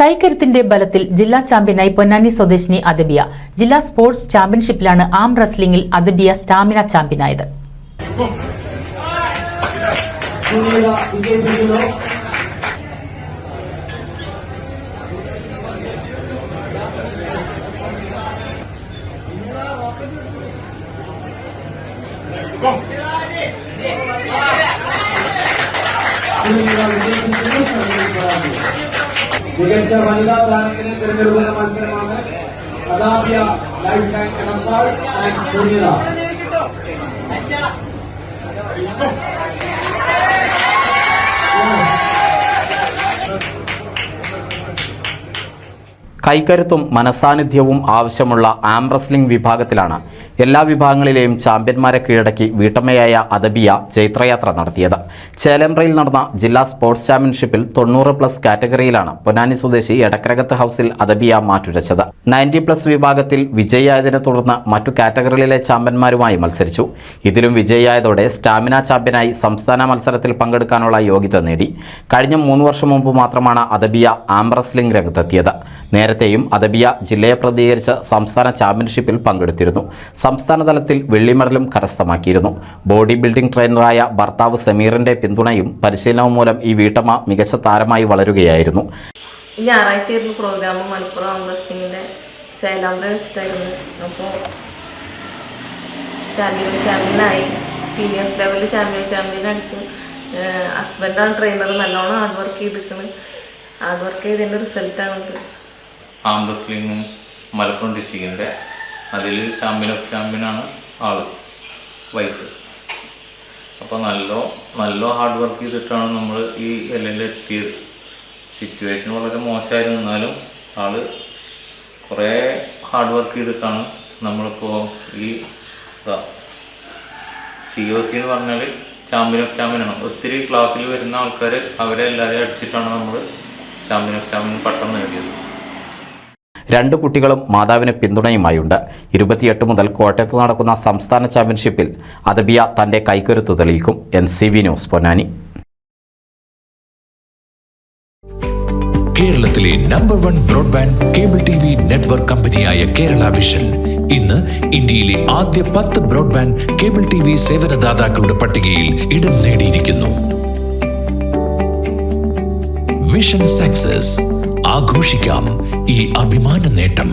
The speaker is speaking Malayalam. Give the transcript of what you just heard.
കൈക്കരുത്തിന്റെ ബലത്തിൽ ജില്ലാ ചാമ്പ്യനായി പൊന്നാനി സ്വദേശിനി അദബിയ. ജില്ലാ സ്പോർട്സ് ചാമ്പ്യൻഷിപ്പിലാണ് ആം റസ്ലിംഗിൽ അദബിയ സ്റ്റാമിന ചാമ്പ്യനായത്. Thank വിജയിച്ചിരിക്കുന്നു മികച്ച വനിതാ താരത്തിനെ തെരഞ്ഞെടുക്കുന്ന മത്സരമാണ് Adabiya life time Edappal and Sunila കൈക്കരുത്തും മനസാന്നിധ്യവും ആവശ്യമുള്ള ആം റെസ്ലിംഗ് വിഭാഗത്തിലാണ് എല്ലാ വിഭാഗങ്ങളിലെയും ചാമ്പ്യന്മാരെ കീഴടക്കി വീട്ടമ്മയായ അദബിയ ജൈത്രയാത്ര നടത്തിയത്. ചേലമ്പ്രയിൽ നടന്ന ജില്ലാ സ്പോർട്സ് ചാമ്പ്യൻഷിപ്പിൽ തൊണ്ണൂറ് പ്ലസ് കാറ്റഗറിയിലാണ് പൊന്നാനി സ്വദേശി എടക്കരകത്ത് ഹൗസിൽ അദബിയ മാറ്റുരച്ചത്. നയന്റി പ്ലസ് വിഭാഗത്തിൽ വിജയിയായതിനെ തുടർന്ന് മറ്റു കാറ്റഗറികളിലെ ചാമ്പ്യന്മാരുമായി മത്സരിച്ചു. ഇതിലും വിജയിയായതോടെ സ്റ്റാമിന ചാമ്പ്യനായി സംസ്ഥാന മത്സരത്തിൽ പങ്കെടുക്കാനുള്ള യോഗ്യത നേടി. കഴിഞ്ഞ മൂന്ന് വർഷം മുമ്പ് മാത്രമാണ് അദബിയ ആം റെസ്ലിംഗ് രംഗത്തെത്തിയത്. നേരത്തെയും അദബിയ ജില്ലയെ പ്രതികരിച്ച് സംസ്ഥാന ചാമ്പ്യൻഷിപ്പിൽ പങ്കെടുത്തിരുന്നു. സംസ്ഥാന തലത്തിൽ വെള്ളി മെഡലും കരസ്ഥമാക്കിയിരുന്നു. ബോഡി ബിൽഡിംഗ് ട്രെയിനറായ ഭർത്താവ് സമീറിന്റെ പിന്തുണയും പരിശീലനവും മൂലം ഈ വീട്ടമ്മ മികച്ച താരമായി വളരുകയായിരുന്നു. അപ്പോൾ സീനിയേഴ്സ് ലെവലിൽ ചാമ്പ്യൻ ചാമ്പ്യൻ അടിച്ചു. ഹസ്ബൻഡാണ് ട്രെയിനർ നല്ലോണം ഹാർഡ് വർക്ക് ചെയ്തിരിക്കുന്നത് ഹാർഡ് വർക്ക് ചെയ്തതിന്റെ റിസൾട്ടാണ് ആം റെസ്ലിങ്ങും മലപ്പുറം ഡിസ്ട്രിക്റ്റിന്റെ അതിൽ ചാമ്പ്യൻ ഓഫ് ചാമ്പ്യനാണ് ആൾ വൈഫ് അപ്പോൾ നല്ല നല്ല ഹാർഡ് വർക്ക് ചെയ്തിട്ടാണ് നമ്മൾ ഈ എല്ലിൽ എത്തിയത്. സിറ്റുവേഷൻ വളരെ മോശമായിരുന്നു. എന്നാലും ആൾ കുറേ ഹാർഡ് വർക്ക് ചെയ്തിട്ടാണ് നമ്മളിപ്പോൾ ഈ സി ഒ സി എന്ന് പറഞ്ഞാൽ ചാമ്പ്യൻ ഓഫ് ചാമ്പ്യനാണ് ഒത്തിരി ക്ലാസ്സിൽ വരുന്ന ആൾക്കാർ അവരെ എല്ലാവരെയും അടിച്ചിട്ടാണ് നമ്മൾ ചാമ്പ്യൻ ഓഫ് ചാമ്പ്യൻ പട്ടം നേടിയത്. രണ്ട് കുട്ടികളും മാതാവിന് പിന്തുണയുമായുണ്ട്. ഇരുപത്തിയെട്ട് മുതൽ കോട്ടയത്ത് നടക്കുന്ന സംസ്ഥാന ചാമ്പ്യൻഷിപ്പിൽ അദബിയ തന്റെ കൈക്കരുത്ത് തെളിയിക്കും. N C V news Ponnani. കേരളത്തിലെ number one broadband cable T V network കമ്പനിയായ കേരള വിഷൻ ഇന്ന് ഇന്ത്യയിലെ ആദ്യ പത്ത് ബ്രോഡ്ബാൻഡ് കേബിൾ ടി വി സേവനദാതാക്കളുടെ പട്ടികയിൽ ഇടം നേടിയിരിക്കുന്നു. വിഷൻ സക്സസ് ആഘോഷിക്കാം ഈ അഭിമാന നേട്ടം.